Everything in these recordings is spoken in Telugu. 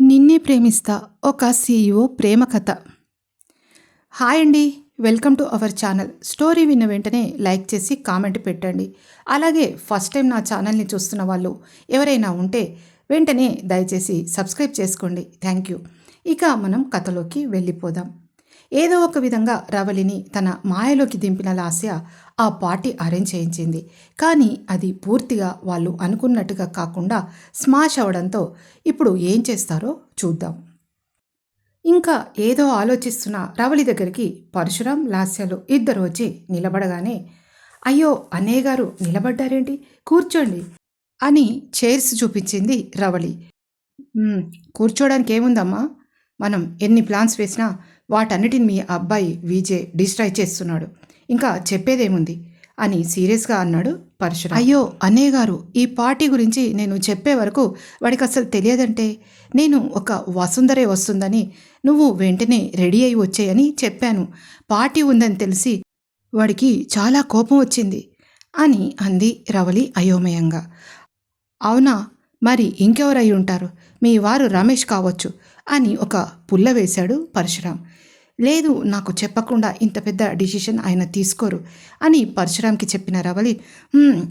నిన్నే ప్రేమిస్తా ఒక సీఈఓ ప్రేమ కథ. హాయ్ అండి welcome to our channel. Story విన్న వెంటనే లైక్ చేసి కామెంట్ పెట్టండి. అలాగే ఫస్ట్ టైం నా ఛానల్ని చూస్తున్న వాళ్ళు ఎవరైనా ఉంటే వెంటనే దయచేసి సబ్స్క్రైబ్ చేసుకోండి. Thank you. ఇక మనం కథలోకి వెళ్ళిపోదాం. ఏదో ఒక విధంగా రవలిని తన మాయలోకి దింపిన లాస్య ఆ పార్టీ అరేంజ్ చేయించింది. కానీ అది పూర్తిగా వాళ్ళు అనుకున్నట్టుగా కాకుండా స్మాష్ అవడంతో ఇప్పుడు ఏం చేస్తారో చూద్దాం. ఇంకా ఏదో ఆలోచిస్తున్న రవలి దగ్గరికి పరశురాం లాస్యాలు ఇద్దరు వచ్చి నిలబడగానే అయ్యో అన్నయ్య గారు నిలబడ్డారేంటి? కూర్చోండి అని చైర్స్ చూపించింది రవళి కూర్చోడానికి ఏముందమ్మా? మనం ఎన్ని ప్లాన్స్ వేసినా వాటన్నిటిని మీ అబ్బాయి విజయ్ డిస్ట్రాయ్ చేస్తున్నాడు. ఇంకా చెప్పేదేముంది? అని సీరియస్గా అన్నాడు పరశురామ్. అయ్యో అన్నయ్య గారు ఈ పార్టీ గురించి నేను చెప్పే వరకు వాడికి అసలు తెలియదంటే? నేను ఒక వసుంధరే వస్తుందని నువ్వు వెంటనే రెడీ అయి వచ్చేయని చెప్పాను. పార్టీ ఉందని తెలిసి వాడికి చాలా కోపం వచ్చింది అని అంది రవలి అయోమయంగా. అవునా? మరి ఇంకెవరై ఉంటారు? మీ వారు రమేష్ కావచ్చు అని ఒక పుల్ల వేశాడు పరశురామ్. లేదు నాకు చెప్పకుండా ఇంత పెద్ద డిసిషన్ ఆయన తీసుకోరు అని పరశురామ్కి చెప్పిన రవలి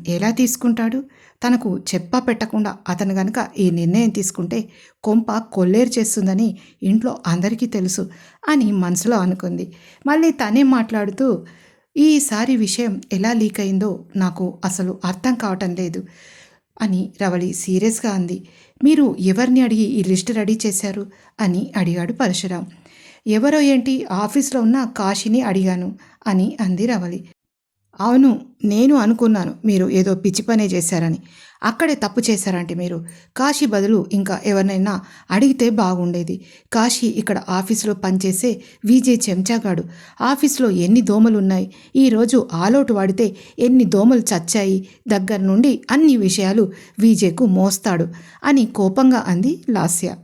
ఎలా తీసుకుంటాడు? తనకు చెప్పా పెట్టకుండా అతను గనుక ఈ నిర్ణయం తీసుకుంటే కొంప కొల్లేరు చేస్తుందని ఇంట్లో అందరికీ తెలుసు అని మనసులో అనుకుంది. మళ్ళీ తనే మాట్లాడుతూ ఈసారి విషయం ఎలా లీక్ అయిందో నాకు అసలు అర్థం కావటం లేదు అని రవళి సీరియస్గా అంది. మీరు ఎవరిని అడిగి ఈ లిస్ట్ రెడీ చేశారు? అని అడిగాడు పరశురాం. ఎవరో ఏంటి ఆఫీస్లో ఉన్న కాశీని అడిగాను అని అంది రవలి. అవును నేను అనుకున్నాను మీరు ఏదో పిచ్చి పనే చేశారని. అక్కడే తప్పు చేశారంటే మీరు. కాశీ బదులు ఇంకా ఎవరినైనా అడిగితే బాగుండేది. కాశీ ఇక్కడ ఆఫీసులో పనిచేసే విజే చెంచాగాడు. ఆఫీస్లో ఎన్ని దోమలు ఉన్నాయి ఈరోజు ఆలోటు వాడితే ఎన్ని దోమలు చచ్చాయి? దగ్గర నుండి అన్ని విషయాలు విజేకు మోస్తాడు అని కోపంగా అంది లాస్య.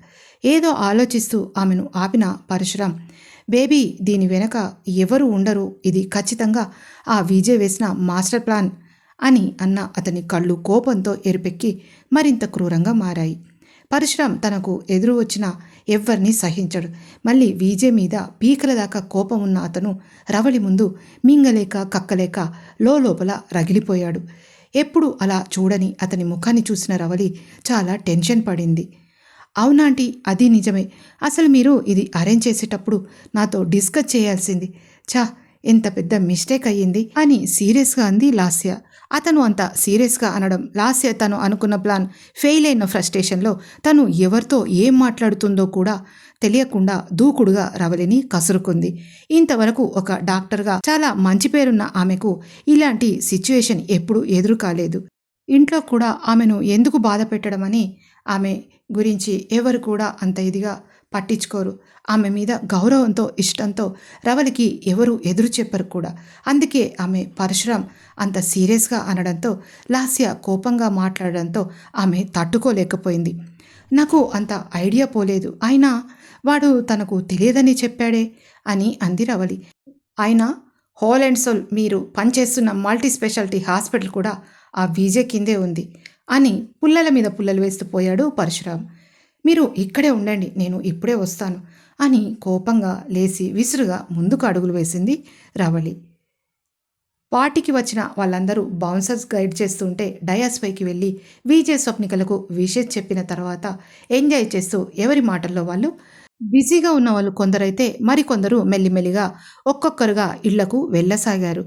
ఏదో ఆలోచిస్తూ ఆమెను ఆపిన పరశురాం. బేబీ దీని వెనక ఎవరు ఉండరు. ఇది ఖచ్చితంగా ఆ విజయ్ వేసిన మాస్టర్ ప్లాన్ అని అన్న అతని కళ్ళు కోపంతో ఎరుపెక్కి మరింత క్రూరంగా మారాయి. పరశురాం తనకు ఎదురు వచ్చిన ఎవ్వరినీ సహించడు. మళ్ళీ విజయ్ మీద పీకల దాకా కోపం ఉన్న అతను రవళి ముందు మింగలేక కక్కలేక లోపల రగిలిపోయాడు. ఎప్పుడు అలా చూడని అతని ముఖాన్ని చూసిన రవళి చాలా టెన్షన్ పడింది. అవునాంటీ అది నిజమే. అసలు మీరు ఇది అరేంజ్ చేసేటప్పుడు నాతో డిస్కస్ చేయాల్సింది. ఛా ఎంత పెద్ద మిస్టేక్ అయ్యింది అని సీరియస్గా అంది లాస్య. అతను అంత సీరియస్గా అనడం లాస్య తను అనుకున్న ప్లాన్ ఫెయిల్ అయిన ఫ్రస్ట్రేషన్లో తను ఎవరితో ఏం మాట్లాడుతుందో కూడా తెలియకుండా దూకుడుగా రవలిని కసురుకుంది. ఇంతవరకు ఒక డాక్టర్గా చాలా మంచి పేరున్న ఆమెకు ఇలాంటి సిచ్యువేషన్ ఎప్పుడూ ఎదురు కాలేదు ఇంట్లో కూడా ఆమెను ఎందుకు బాధ పెట్టడమని ఆమె గురించి ఎవరు కూడా అంత ఇదిగా పట్టించుకోరు. ఆమె మీద గౌరవంతో ఇష్టంతో రవలికి ఎవరు ఎదురు చెప్పరు కూడా. అందుకే ఆమె పరశురాం అంత సీరియస్గా అనడంతో లాస్య కోపంగా మాట్లాడడంతో ఆమె తట్టుకోలేకపోయింది. నాకు అంత ఐడియా పోలేదు. అయినా వాడు తనకు తెలియదని చెప్పాడే అని అంది రవలి అయినా హోల్ అండ్ సోల్ మీరు పనిచేస్తున్న మల్టీ స్పెషాలిటీ హాస్పిటల్ కూడా ఆ వీజే కిందే ఉంది. అని పుల్లల మీద పుల్లలు వేస్తూ పోయాడు పరశురాం. మీరు ఇక్కడే ఉండండి నేను ఇప్పుడే వస్తాను అని కోపంగా లేచి విసురుగా ముందుకు అడుగులు వేసింది రవళి. పార్టీకి వచ్చిన వాళ్ళందరూ బౌన్సర్స్ గైడ్ చేస్తుంటే డయాస్ పైకి వెళ్ళి విజయ్ స్వప్నికలకు విషెస్ చెప్పిన తర్వాత ఎంజాయ్ చేస్తూ ఎవరి మాటల్లో వాళ్ళు? బిజీగా ఉన్న వాళ్ళు కొందరైతే మరికొందరు మెల్లిమెల్లిగా ఒక్కొక్కరుగా ఇళ్ళకు వెళ్ళసాగారు.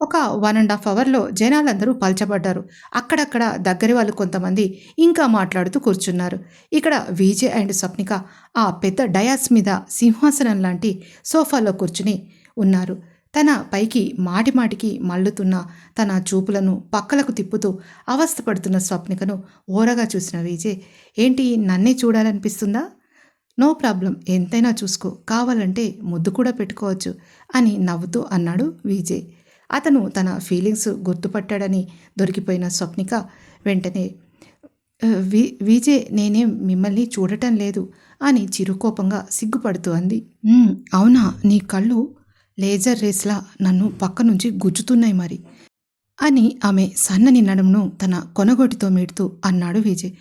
ఒక వన్ అండ్ హాఫ్ అవర్లో జనాలందరూ పల్చబడ్డారు. అక్కడక్కడ దగ్గరి వాళ్ళు కొంతమంది ఇంకా మాట్లాడుతూ కూర్చున్నారు. ఇక్కడ విజయ్ అండ్ స్వప్నిక ఆ పెద్ద డయాస్ మీద సింహాసనం లాంటి సోఫాలో కూర్చుని ఉన్నారు. తన పైకి మాటిమాటికి మళ్ళుతున్న మల్లుతున్న తన చూపులను పక్కలకు తిప్పుతూ అవస్థపడుతున్న స్వప్నికను ఓరగా చూసిన విజయ్ ఏంటి నన్నే చూడాలనిపిస్తుందా? నో ప్రాబ్లం ఎంతైనా చూసుకో. కావాలంటే ముద్దు కూడా పెట్టుకోవచ్చు అని నవ్వుతూ అన్నాడు విజయ్. అతను తన ఫీలింగ్స్ గుర్తుపట్టాడని దొరికిపోయిన స్వప్నిక వెంటనే వి విజయ్ నేనేం మిమ్మల్ని చూడటం లేదు అని చిరుకోపంగా సిగ్గుపడుతూ అంది. అవునా? నీ కళ్ళు లేజర్ రేస్లా నన్ను పక్క నుంచి గుజ్జుతున్నాయి మరి అని ఆమె సన్నని నడుమును తన కొనగొటితో మీడుతూ అన్నాడు విజయ్.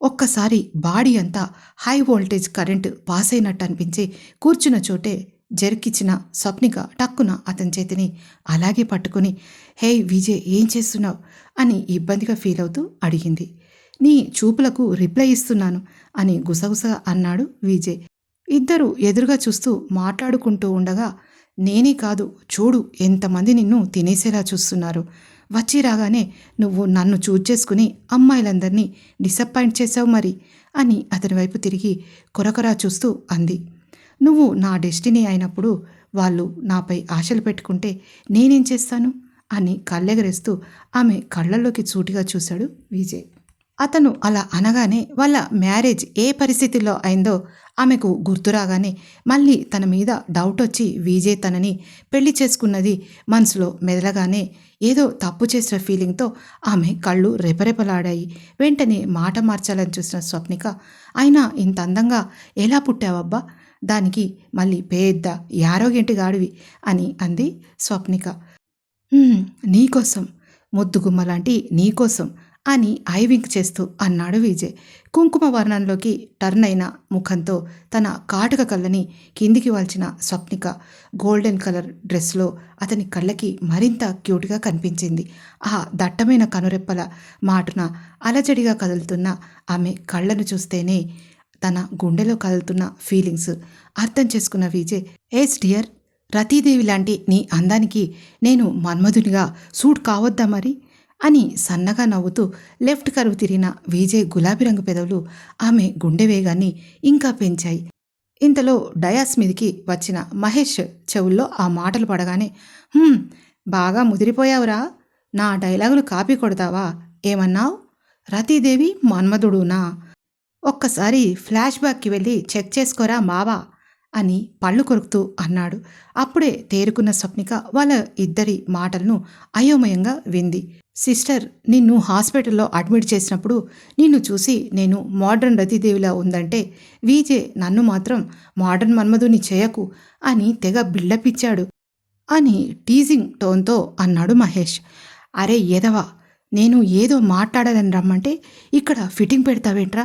ఒక్కసారి బాడీ అంతా హై వోల్టేజ్ కరెంటు పాస్ అయినట్టు అనిపించి కూర్చున్న చోటే జరికిచ్చిన స్వప్నిక టక్కున అతని చేతిని అలాగే పట్టుకుని హే విజయ్ ఏం చేస్తున్నావు? అని ఇబ్బందిగా ఫీల్ అవుతూ అడిగింది. నీ చూపులకు రిప్లై ఇస్తున్నాను అని గుసగుస అన్నాడు విజయ్. ఇద్దరు ఎదురుగా చూస్తూ మాట్లాడుకుంటూ ఉండగా నేనే కాదు చూడు ఎంతమంది నిన్ను తినేసేలా చూస్తున్నారు. వచ్చి రాగానే నువ్వు నన్ను చూజ్ చేసుకుని అమ్మాయిలందరినీ డిసప్పాయింట్ చేసావు మరి అని అతని వైపు తిరిగి కొరకొరా చూస్తూ అంది. నువ్వు నా డెస్టినీ అయినప్పుడు వాళ్ళు నాపై ఆశలు పెట్టుకుంటే నేనేం చేస్తాను? అని కళ్ళెగరేస్తూ ఆమె కళ్ళల్లోకి సూటిగా చూశాడు విజయ్. అతను అలా అనగానే వాళ్ళ మ్యారేజ్ ఏ పరిస్థితిలో అయిందో ఆమెకు గుర్తురాగానే మళ్ళీ తన మీద డౌట్ వచ్చి విజయ్ తనని పెళ్ళి చేసుకున్నది మనసులో మెదలగానే ఏదో తప్పు చేసిన ఫీలింగ్తో ఆమె కళ్ళు రెపరెపలాడాయి. వెంటనే మాట మార్చాలని చూసిన స్వప్నిక అయినా ఇంత అందంగా ఎలా పుట్టావబ్బా? దానికి మళ్ళీ పెద్ద యారోగెంటి గాడివి అని అంది స్వప్నిక. నీకోసం ముద్దుగుమ్మ లాంటి నీకోసం అని ఐవింక్ చేస్తూ అన్నాడు విజయ్. కుంకుమ వర్ణంలోకి టర్న్ అయిన ముఖంతో తన కాటుక కళ్ళని కిందికి వాల్చిన స్వప్నిక గోల్డెన్ కలర్ డ్రెస్లో అతని కళ్ళకి మరింత క్యూట్గా కనిపించింది. ఆ దట్టమైన కనురెప్పల మాటున అలజడిగా కదులుతున్న ఆమె కళ్ళను చూస్తేనే తన గుండెలో కదులుతున్న ఫీలింగ్స్ అర్థం చేసుకున్న విజయ్ ఏస్ డియర్ రతీదేవి లాంటి నీ అందానికి నేను మన్మధునిగా సూట్ కావద్దా మరి? అని సన్నగా నవ్వుతూ లెఫ్ట్ కరువు తిరిగిన విజయ్ గులాబీ రంగు పెదవులు ఆమె గుండె వేగాన్ని ఇంకా పెంచాయి. ఇంతలో డయాస్ మీదకి వచ్చిన మహేష్ చెవుల్లో ఆ మాటలు పడగానే బాగా ముదిరిపోయావురా. నా డైలాగులు కాపీ కొడతావా? ఏమన్నావు? రతీదేవి మన్మధుడునా? ఒక్కసారి ఫ్లాష్ బ్యాక్కి వెళ్ళి చెక్ చేసుకోరా మావా అని పళ్ళు కొరుకుతూ అన్నాడు. అప్పుడే తేరుకున్న స్వప్నిక వాళ్ళ ఇద్దరి మాటలను అయోమయంగా వింది. సిస్టర్ నిన్ను హాస్పిటల్లో అడ్మిట్ చేసినప్పుడు నిన్ను చూసి నేను మోడ్రన్ రతిదేవిలా ఉందంటే వీజే నన్ను మాత్రం మోడ్రన్ మన్మధుని చేయకు అని తెగ బిల్డప్ ఇచ్చాడు అని టీజింగ్ టోన్తో అన్నాడు మహేష్. అరే ఎదవా నేను ఏదో మాట్లాడాలని రమ్మంటే ఇక్కడ ఫిట్టింగ్ పెడతావేంట్రా?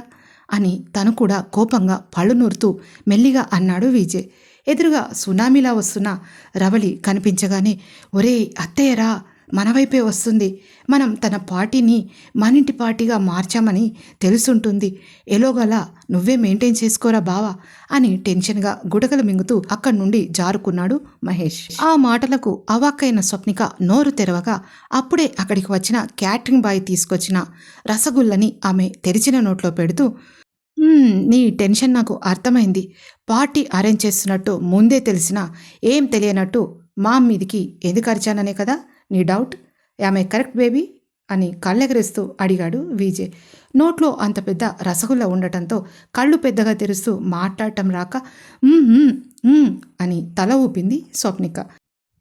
అని తను కూడా కోపంగా పళ్ళు నూరుతూ మెల్లిగా అన్నాడు విజయ్. ఎదురుగా సునామీలా వస్తున్న రవళి కనిపించగానే ఒరే అత్తయ్యరా మన వైపే వస్తుంది. మనం తన పార్టీని మనింటి పార్టీగా మార్చామని తెలుసుంటుంది. ఎలోగల నువ్వే మెయింటైన్ చేసుకోరా బావా అని టెన్షన్గా గుడకలు మింగుతూ అక్కడి నుండి జారుకున్నాడు మహేష్. ఆ మాటలకు అవాక్కైన స్వప్నిక నోరు తెరవగా అప్పుడే అక్కడికి వచ్చిన క్యాటరింగ్ బాయ్ తీసుకొచ్చిన రసగుల్లని ఆమె తెరిచిన నోట్లో పెడుతూ నీ టెన్షన్ నాకు అర్థమైంది. పార్టీ అరేంజ్ చేస్తున్నట్టు ముందే తెలిసినా ఏం తెలియనట్టు మా మీదికి ఎందుకు అరిచాననే కదా? నీ డౌట్? ఆమె కరెక్ట్ బేబీ? అని కళ్ళెగరేస్తూ అడిగాడు విజయ్. నోట్లో అంత పెద్ద రసగుల్ల ఉండటంతో కళ్ళు పెద్దగా తెరుస్తూ మాట్లాడటం రాక అని తల ఊపింది స్వప్నిక.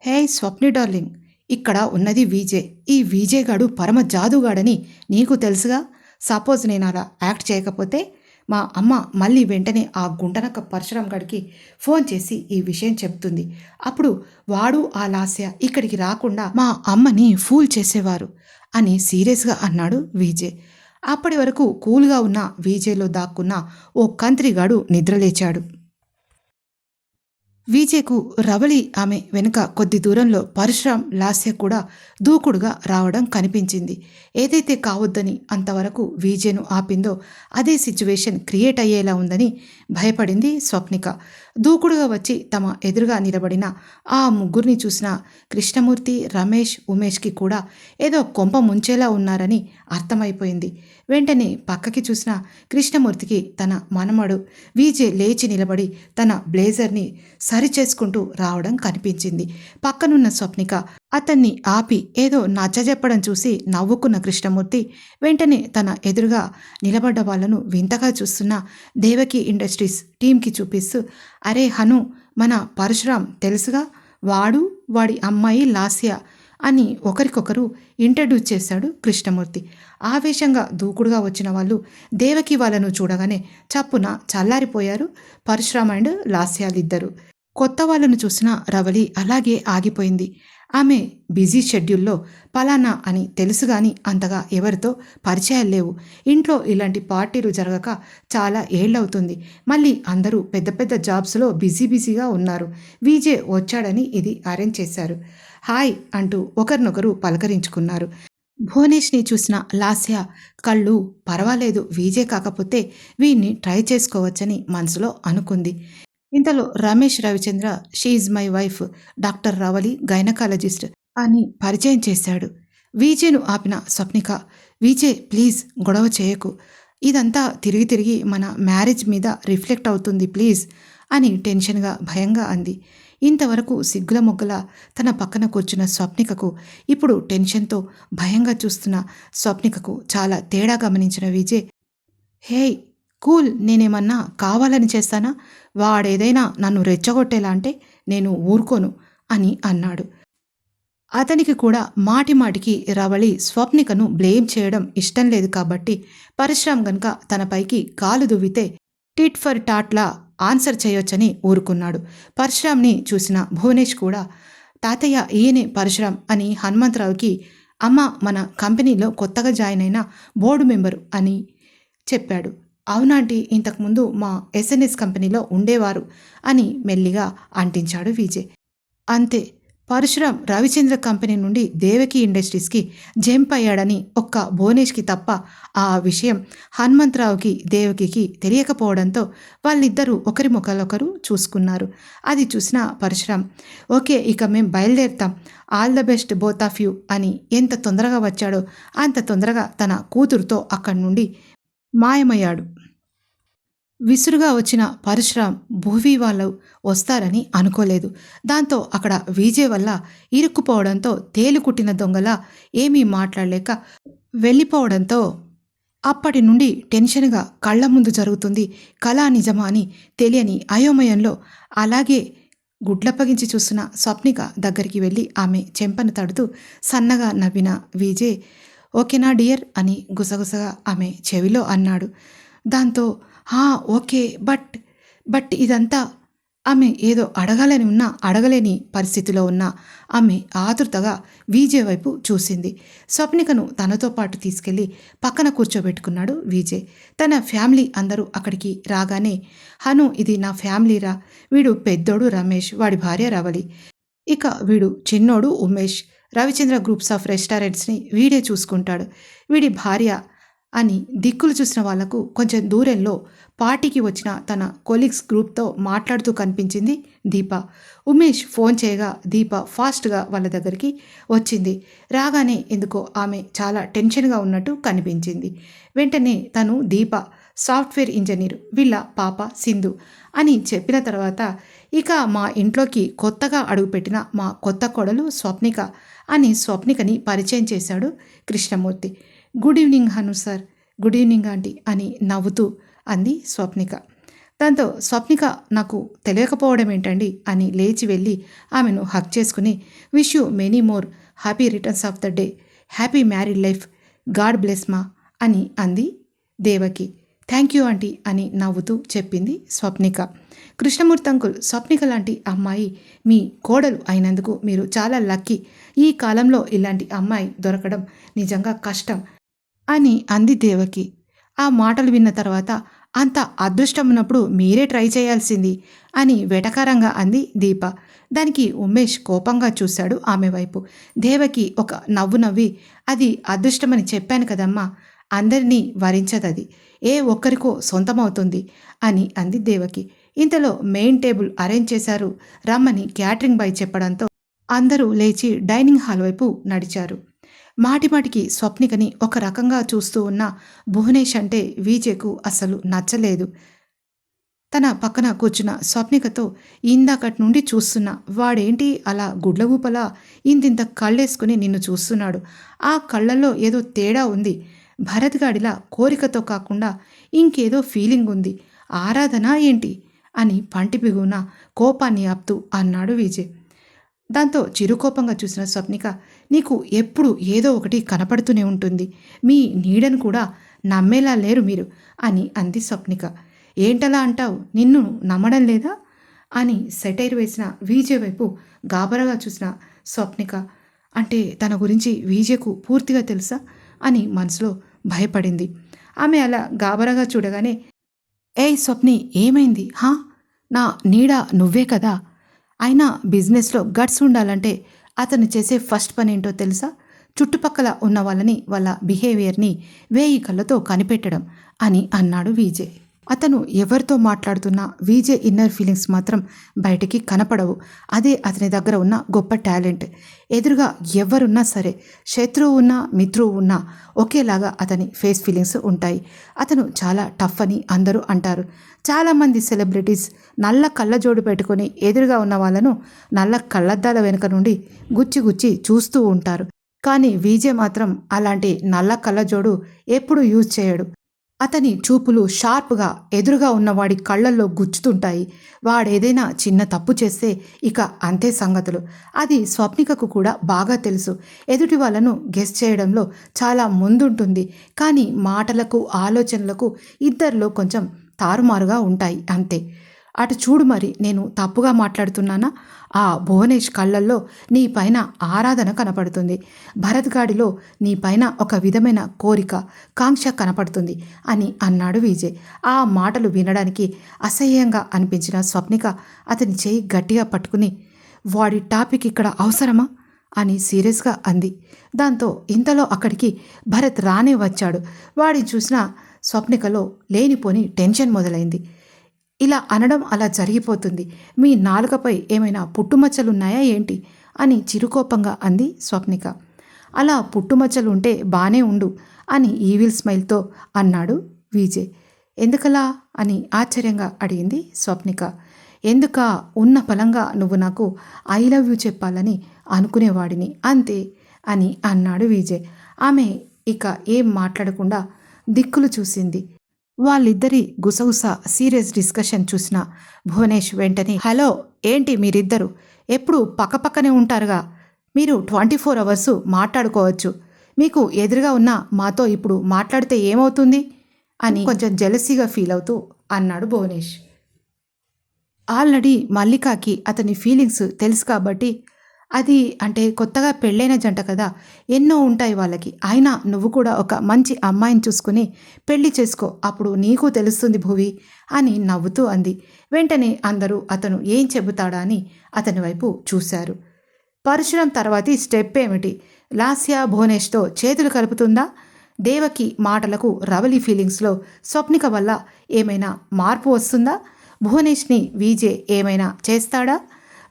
హే స్వప్ని డార్లింగ్ ఇక్కడ ఉన్నది విజయ్. ఈ విజయ్ గాడు పరమ జాదుగాడని నీకు తెలుసుగా? సపోజ్ నేను అలా యాక్ట్ చేయకపోతే మా అమ్మ మళ్ళీ వెంటనే ఆ గుంటనక్క పరశురాం గడికి ఫోన్ చేసి ఈ విషయం చెప్తుంది. అప్పుడు వాడు ఆ లాస్య ఇక్కడికి రాకుండా మా అమ్మని ఫూల్ చేసేవారు అని సీరియస్గా అన్నాడు విజయ్. అప్పటి వరకు కూల్గా ఉన్న విజయ్లో దాక్కున్న ఓ కంత్రిగాడు నిద్రలేచాడు. విజయ్కు రవళి ఆమె వెనుక కొద్ది దూరంలో పరశురాం లాస్య కూడా దూకుడుగా రావడం కనిపించింది. ఏదైతే కావద్దని అంతవరకు విజయ్ను ఆపిందో అదే సిచ్యువేషన్ క్రియేట్ అయ్యేలా ఉందని భయపడింది స్వప్నిక. దూకుడుగా వచ్చి తమ ఎదురుగా నిలబడిన ఆ ముగ్గురిని చూసిన కృష్ణమూర్తి రమేష్ ఉమేష్కి కూడా ఏదో కొంప ముంచేలా ఉన్నారని అర్థమైపోయింది. వెంటనే పక్కకి చూసిన కృష్ణమూర్తికి తన మనమడు వీజే లేచి నిలబడి తన బ్లేజర్ని సరిచేసుకుంటూ రావడం కనిపించింది. పక్కనున్న స్వప్నిక అతన్ని ఆపి ఏదో నచ్చజెప్పడం చూసి నవ్వుకున్న కృష్ణమూర్తి వెంటనే తన ఎదురుగా నిలబడ్డ వాళ్ళను వింతగా చూస్తున్న దేవకి ఇండస్ట్రీస్ టీంకి చూపిస్తూ అరే హను మన పరశురాం తెలుసుగా? వాడు వాడి అమ్మాయి లాస్య అని ఒకరికొకరు ఇంట్రడ్యూస్ చేశాడు కృష్ణమూర్తి. ఆవేశంగా దూకుడుగా వచ్చిన వాళ్ళు దేవకి వాళ్ళను చూడగానే చప్పున చల్లారిపోయారు పరశురామ్ అండ్ లాస్యాలిద్దరు. కొత్త వాళ్ళను చూసిన రవలి అలాగే ఆగిపోయింది. ఆమె బిజీ షెడ్యూల్లో పలానా అని తెలుసు కానీ అంతగా ఎవరితో పరిచయాలు లేవు. ఇంట్లో ఇలాంటి పార్టీలు జరగక చాలా ఏళ్ళవుతుంది. మళ్ళీ అందరూ పెద్ద పెద్ద జాబ్స్లో బిజీ బిజీగా ఉన్నారు. విజే వచ్చాడని ఇది అరేంజ్ చేశారు. హాయ్ అంటూ ఒకరినొకరు పలకరించుకున్నారు. భువనేష్ని చూసిన లాస్య కళ్ళు పర్వాలేదు వీజే కాకపోతే వీణ్ణి ట్రై చేసుకోవచ్చని మనసులో అనుకుంది. ఇంతలో Ramesh Ravichandra she my wife doctor Ravali gynaecologist అని పరిచయం చేశాడు. వీజేను ఆపిన స్వప్నిక వీజే ప్లీజ్ గొడవ చేయకు. ఇదంతా తిరిగి తిరిగి మన మ్యారేజ్ మీద రిఫ్లెక్ట్ అవుతుంది ప్లీజ్ అని టెన్షన్గా భయంగా అంది. ఇంతవరకు సిగ్గుల మొగ్గల తన పక్కన కూర్చున్న స్వప్నికకు ఇప్పుడు టెన్షన్తో భయంగా చూస్తున్న స్వప్నికకు చాలా తేడా గమనించిన విజయ్ హేయ్ కూల్ నేనేమన్నా కావాలని చేస్తానా? వాడేదైనా నన్ను రెచ్చగొట్టేలా అంటే నేను ఊరుకోను అని అన్నాడు. అతనికి కూడా మాటి మాటికి రవళి స్వప్నికను బ్లేమ్ చేయడం ఇష్టం లేదు కాబట్టి పరశురామ్ గనుక తనపైకి కాలు దువ్వితే టిట్ ఫర్ టాట్లా ఆన్సర్ చేయొచ్చని ఊరుకున్నాడు. పరశురామ్ని చూసిన భువనేష్ కూడా తాతయ్య ఈయనే పరశురామ్ అని హనుమంతరావుకి అమ్మ మన కంపెనీలో కొత్తగా జాయిన్ అయిన బోర్డు మెంబరు అని చెప్పాడు. అవునాంటి ఇంతకుముందు మా ఎస్ఎన్ఎస్ కంపెనీలో ఉండేవారు అని మెల్లిగా అంటించాడు విజయ్. అంతే పరశురాం రవిచంద్ర కంపెనీ నుండి దేవకి ఇండస్ట్రీస్కి జంప్ అయ్యాడని ఒక్క భువనేష్కి తప్ప ఆ విషయం హనుమంతరావుకి దేవకికి తెలియకపోవడంతో వాళ్ళిద్దరూ ఒకరి ముఖాలొకరు చూసుకున్నారు. అది చూసిన పరశురాం ఓకే ఇక మేం బయలుదేరుతాం all the best both of you అని ఎంత తొందరగా వచ్చాడో అంత తొందరగా తన కూతురుతో అక్కడి నుండి మాయమయ్యాడు. విసురుగా వచ్చిన పరశురాం భూవి వాళ్ళు వస్తారని అనుకోలేదు. దాంతో అక్కడ విజయ్ వల్ల ఇరుక్కుపోవడంతో తేలుకుట్టిన దొంగలా ఏమీ మాట్లాడలేక వెళ్ళిపోవడంతో అప్పటి నుండి టెన్షన్గా కళ్ళ ముందు జరుగుతుంది. కళా నిజమా అని తెలియని అయోమయంలో అలాగే గుడ్లప్పగించి చూస్తున్న స్వప్నిక దగ్గరికి వెళ్ళి ఆమె చెంపను తడుతూ సన్నగా నవ్విన విజయ్ ఓకేనా డియర్? అని గుసగుసగా ఆమె చెవిలో అన్నాడు. దాంతో ఓకే. బట్ బట్ ఇదంతా ఆమె ఏదో అడగాలని ఉన్నా అడగలేని పరిస్థితిలో ఉన్న ఆమె ఆతృతగా విజయ్ వైపు చూసింది. స్వప్నికను తనతో పాటు తీసుకెళ్ళి పక్కన కూర్చోబెట్టుకున్నాడు విజయ్. తన ఫ్యామిలీ అందరూ అక్కడికి రాగానే హను ఇది నా ఫ్యామిలీరా? వీడు పెద్దోడు రమేష్ వాడి భార్య రవళి ఇక వీడు చిన్నోడు ఉమేష్. రవిచంద్ర గ్రూప్స్ ఆఫ్ రెస్టారెంట్స్ని వీడే చూసుకుంటాడు. వీడి భార్య అని దిక్కులు చూసిన వాళ్ళకు కొంచెం దూరంలో పార్టీకి వచ్చిన తన కొలీగ్స్ గ్రూప్తో మాట్లాడుతూ కనిపించింది దీప. ఉమేష్ ఫోన్ చేయగా దీప ఫాస్ట్గా వాళ్ళ దగ్గరికి వచ్చింది. రాగానే ఎందుకో ఆమె చాలా టెన్షన్గా ఉన్నట్టు కనిపించింది. వెంటనే తను దీప సాఫ్ట్వేర్ ఇంజనీర్ వీళ్ళ పాప సింధు అని చెప్పిన తర్వాత ఇక మా ఇంట్లోకి కొత్తగా అడుగుపెట్టిన మా కొత్త కోడలు స్వప్నిక అని స్వప్నికని పరిచయం చేశాడు Krishnamurthy. Good evening Hanu sir good evening aunty అని నవ్వుతూ అంది స్వప్నిక. దాంతో స్వప్నిక నాకు తెలియకపోవడం ఏంటండి? అని లేచి వెళ్ళి ఆమెను హక్ చేసుకుని wish you many more happy returns of the day happy married life god bless మా అని అంది దేవకి. థ్యాంక్ యూ ఆంటీ అని నవ్వుతూ చెప్పింది స్వప్నిక. కృష్ణమూర్తి అంకుల్ స్వప్నిక లాంటి అమ్మాయి మీ కోడలు అయినందుకు మీరు చాలా లక్కీ. ఈ కాలంలో ఇలాంటి అమ్మాయి దొరకడం నిజంగా కష్టం. అని అంది దేవకి. ఆ మాటలు విన్న తర్వాత అంత అదృష్టం ఉన్నప్పుడు మీరే ట్రై చేయాల్సింది అని వెటకారంగా అంది దీప. దానికి ఉమేష్ కోపంగా చూశాడు ఆమె వైపు. దేవకి ఒక నవ్వు నవ్వి అది అదృష్టమని చెప్పాను కదమ్మా అందరినీ వరించదది. ఏ ఒక్కరికో సొంతమవుతుంది అని అంది దేవకి. ఇంతలో మెయిన్ టేబుల్ అరేంజ్ చేశారు రమ్మని క్యాటరింగ్ బాయ్ చెప్పడంతో అందరూ లేచి డైనింగ్ హాల్ వైపు నడిచారు. మాటిమాటికి స్వప్నికని ఒక రకంగా చూస్తూ ఉన్న భువనేష్ అంటే విజేకు అసలు నచ్చలేదు. తన పక్కన కూర్చున్న స్వప్నికతో ఇందాకటి నుండి చూస్తున్నా వాడేంటి అలా గుడ్లగూపలా ఇంతింత కళ్ళేసుకుని నిన్ను చూస్తున్నాడు. ఆ కళ్ళల్లో ఏదో తేడా ఉంది. భరత్ గాడిలా కోరికతో కాకుండా ఇంకేదో ఫీలింగ్ ఉంది. ఆరాధన ఏంటి? అని పంటి బిగున కోపాన్ని ఆపుతూ అన్నాడు విజయ్. దాంతో చిరుకోపంగా చూసిన స్వప్నిక నీకు ఎప్పుడు ఏదో ఒకటి కనపడుతూనే ఉంటుంది. మీ నీడను కూడా నమ్మేలా లేరు మీరు అని అంది స్వప్నిక. ఏంటలా అంటావు? నిన్ను నమ్మడం లేదా? అని సెటైర్ వేసిన విజయ్ వైపు గాబరాగా చూసిన స్వప్నిక. అంటే తన గురించి వీజేకు పూర్తిగా తెలుసా? అని మనసులో భయపడింది. ఆమె అలా గాబరాగా చూడగానే ఏయ్ స్వప్ని ఏమైంది? హా? నా నీడ నువ్వే కదా? అయినా బిజినెస్లో గట్స్ ఉండాలంటే అతను చేసే ఫస్ట్ పని ఏంటో తెలుసా? చుట్టుపక్కల ఉన్న వాళ్ళని వాళ్ళ బిహేవియర్ని వేయి కళ్ళతో కనిపెట్టడం అని అన్నాడు విజయ్. అతను ఎవరితో మాట్లాడుతున్నా విజే ఇన్నర్ ఫీలింగ్స్ మాత్రం బయటికి కనపడవు. అదే అతని దగ్గర ఉన్న గొప్ప టాలెంట్. ఎదురుగా ఎవరున్నా సరే శత్రువు ఉన్నా మిత్రువు ఉన్నా ఒకేలాగా అతని ఫేస్ ఫీలింగ్స్ ఉంటాయి. అతను చాలా టఫ్ అని అందరూ అంటారు. చాలామంది సెలబ్రిటీస్ నల్ల కళ్ళజోడు పెట్టుకొని ఎదురుగా ఉన్న వాళ్ళను నల్ల కళ్ళద్దాల వెనుక నుండి గుచ్చి గుచ్చి చూస్తూ ఉంటారు. కానీ విజే మాత్రం అలాంటి నల్ల కళ్ళజోడు ఎప్పుడూ యూజ్ చేయడు. అతని చూపులు షార్ప్గా ఎదురుగా ఉన్నవాడి కళ్ళల్లో గుచ్చుతుంటాయి. వాడేదైనా చిన్న తప్పు చేస్తే ఇక అంతే సంగతులు. అది స్వప్నికకు కూడా బాగా తెలుసు. ఎదుటి వాళ్ళను గెస్ చేయడంలో చాలా ముందుంటుంది. కానీ మాటలకు ఆలోచనలకు ఇద్దరిలో కొంచెం తారుమారుగా ఉంటాయి అంతే. అటు చూడు మరి నేను తప్పుగా మాట్లాడుతున్నానా? ఆ భువనేష్ కళ్ళల్లో నీ పైన ఆరాధన కనపడుతుంది. భరత్ గాడిలో నీ పైన ఒక విధమైన కోరిక కాంక్ష కనపడుతుంది అని అన్నాడు విజయ్. ఆ మాటలు వినడానికి అసహ్యంగా అనిపించిన స్వప్నిక అతని చేయి గట్టిగా పట్టుకుని వాడి టాపిక్ ఇక్కడ అవసరమా? అని సీరియస్గా అంది. దాంతో ఇంతలో అక్కడికి భరత్ రానే వచ్చాడు. వాడిని చూసిన స్వప్నికలో లేనిపోని టెన్షన్ మొదలైంది. ఇలా అనడం అలా జరిగిపోతుంది. మీ నాలుకపై ఏమైనా పుట్టుమచ్చలున్నాయా ఏంటి? అని చిరుకోపంగా అంది స్వప్నిక. అలా పుట్టుమచ్చలు ఉంటే బానే ఉండు అని ఈవిల్ స్మైల్తో అన్నాడు విజయ్. ఎందుకలా? అని ఆశ్చర్యంగా అడిగింది స్వప్నిక. ఎందుక? ఉన్న ఫలంగా నువ్వు నాకు ఐ లవ్ యూ చెప్పాలని అనుకునేవాడిని అంతే అని అన్నాడు విజయ్. ఆమె ఇక ఏం మాట్లాడకుండా దిక్కులు చూసింది. వాళ్ళిద్దరి గుసగుస సీరియస్ డిస్కషన్ చూసిన భువనేష్ వెంటనే హలో ఏంటి మీరిద్దరు? ఎప్పుడు పక్కపక్కనే ఉంటారుగా? మీరు ట్వంటీ ఫోర్ అవర్స్ మాట్లాడుకోవచ్చు. మీకు ఎదురుగా ఉన్న మాతో ఇప్పుడు మాట్లాడితే ఏమవుతుంది? అని కొంచెం జెలసీగా ఫీల్ అవుతూ అన్నాడు భువనేష్. ఆల్రెడీ మల్లికాకి అతని ఫీలింగ్స్ తెలుసు కాబట్టి అది అంటే కొత్తగా పెళ్ళైన జంట కదా ఎన్నో ఉంటాయి వాళ్ళకి. అయినా నువ్వు కూడా ఒక మంచి అమ్మాయిని చూసుకుని పెళ్ళి చేసుకో అప్పుడు నీకు తెలుస్తుంది భువి అని నవ్వుతూ అంది. వెంటనే అందరూ అతను ఏం చెబుతాడా అని అతని వైపు చూశారు. పరశురం తర్వాతి స్టెప్ ఏమిటి? లాస్యా భువనేష్తో చేతులు కలుపుతుందా? దేవకి మాటలకు రవలి ఫీలింగ్స్లో స్వప్నిక వల్ల ఏమైనా మార్పు వస్తుందా? భువనేష్ని వీజే ఏమైనా చేస్తాడా?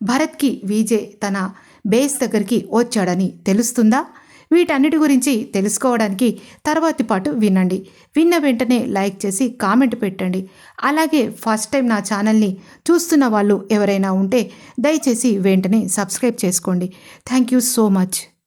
భరత్కి వీజే తన బేస్ దగ్గరికి వచ్చాడని తెలుస్తుందా? వీటన్నిటి గురించి తెలుసుకోవడానికి తర్వాతి పాటు వినండి. విన్న వెంటనే లైక్ చేసి కామెంట్ పెట్టండి. అలాగే ఫస్ట్ టైం నా ఛానల్ని చూస్తున్న వాళ్ళు ఎవరైనా ఉంటే దయచేసి వెంటనే సబ్స్క్రైబ్ చేసుకోండి. Thank you so much.